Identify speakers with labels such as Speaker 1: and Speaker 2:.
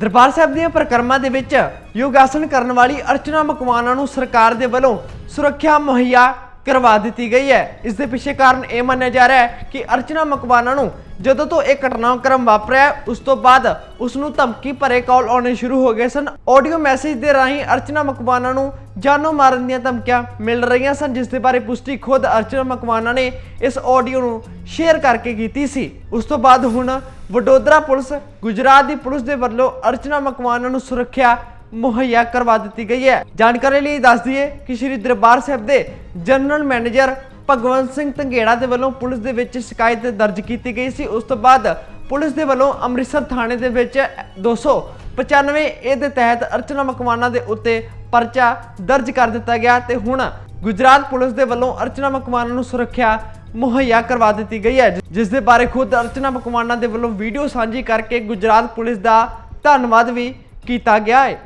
Speaker 1: ਦਰਬਾਰ ਸਾਹਿਬ ਦੀਆਂ ਪ੍ਰਕਰਮਾਂ ਦੇ ਵਿੱਚ ਯੋਗਾਸਨ ਕਰਨ ਵਾਲੀ ਅਰਚਨਾ ਮਕਵਾਨਾ ਨੂੰ ਸਰਕਾਰ ਦੇ ਵੱਲੋਂ ਸੁਰੱਖਿਆ ਮੁਹੱਈਆ ਕਰਵਾ ਦਿੱਤੀ ਗਈ ਹੈ। ਇਸ ਦੇ ਪਿੱਛੇ ਕਾਰਨ ਇਹ ਮੰਨਿਆ ਜਾ ਰਿਹਾ ਹੈ ਕਿ ਅਰਚਨਾ ਮਕਵਾਨਾ ਨੂੰ ਜਦੋਂ ਤੋਂ ਇਹ ਘਟਨਾਕ੍ਰਮ ਵਾਪਰਿਆ, ਉਸ ਤੋਂ ਬਾਅਦ ਉਸ ਨੂੰ ਧਮਕੀ ਭਰੇ ਕਾਲ ਆਉਣੇ ਸ਼ੁਰੂ ਹੋ ਗਏ ਸਨ। ਆਡੀਓ ਮੈਸੇਜ ਦੇ ਰਾਹੀਂ ਅਰਚਨਾ ਮਕਵਾਨਾ ਨੂੰ ਜਾਨੋਂ ਮਾਰਨ ਦੀਆਂ ਧਮਕੀਆਂ ਮਿਲ ਰਹੀਆਂ ਸਨ, ਜਿਸ ਦੇ ਬਾਰੇ ਪੁਸ਼ਟੀ ਖੁਦ ਅਰਚਨਾ ਮਕਵਾਨਾ ਨੇ ਇਸ ਆਡੀਓ ਨੂੰ ਸ਼ੇਅਰ ਕਰਕੇ ਕੀਤੀ ਸੀ। ਉਸ ਤੋਂ ਬਾਅਦ ਹੁਣ ਵਡੋਦਰਾ ਪੁਲਿਸ, ਗੁਜਰਾਤ ਦੀ ਪੁਲਿਸ ਦੇ ਵੱਲੋਂ ਅਰਚਨਾ ਮਕਵਾਨਾ ਨੂੰ ਸੁਰੱਖਿਆ ਮੁਹੱਈਆ ਕਰਵਾ ਦਿੱਤੀ ਗਈ ਹੈ। ਜਾਣਕਾਰੀ ਲਈ ਦੱਸ ਦਈਏ ਕਿ ਸ਼੍ਰੀ ਦਰਬਾਰ ਸਾਹਿਬ ਦੇ ਜਨਰਲ ਮੈਨੇਜਰ ਭਗਵੰਤ ਸਿੰਘ ਧੰਗੇੜਾ ਦੇ ਵੱਲੋਂ ਪੁਲਿਸ ਦੇ ਵਿੱਚ ਸ਼ਿਕਾਇਤ ਦਰਜ ਕੀਤੀ ਗਈ ਸੀ। ਉਸ ਤੋਂ ਬਾਅਦ ਪੁਲਿਸ ਦੇ ਵੱਲੋਂ ਅੰਮ੍ਰਿਤਸਰ ਥਾਣੇ ਦੇ ਵਿੱਚ 295 ਏ ਦੇ ਤਹਿਤ ਅਰਚਨਾ ਮਕਵਾਨਾ ਦੇ ਉੱਤੇ ਪਰਚਾ ਦਰਜ ਕਰ ਦਿੱਤਾ ਗਿਆ ਤੇ ਹੁਣ ਗੁਜਰਾਤ ਪੁਲਿਸ ਦੇ ਵੱਲੋਂ ਅਰਚਨਾ ਮਕਵਾਨਾ ਨੂੰ ਸੁਰੱਖਿਆ ਮੁਹੱਈਆ ਕਰਵਾ ਦਿੱਤੀ ਗਈ ਹੈ ਜਿਸ ਦੇ ਬਾਰੇ ਖੁਦ ਅਰਚਨਾ ਮਕਵਾਨਾ ਦੇ ਵੱਲੋਂ ਵੀਡੀਓ ਸਾਂਝੀ ਕਰਕੇ ਗੁਜਰਾਤ ਪੁਲਿਸ ਦਾ ਧੰਨਵਾਦ ਵੀ ਕੀਤਾ ਗਿਆ ਹੈ।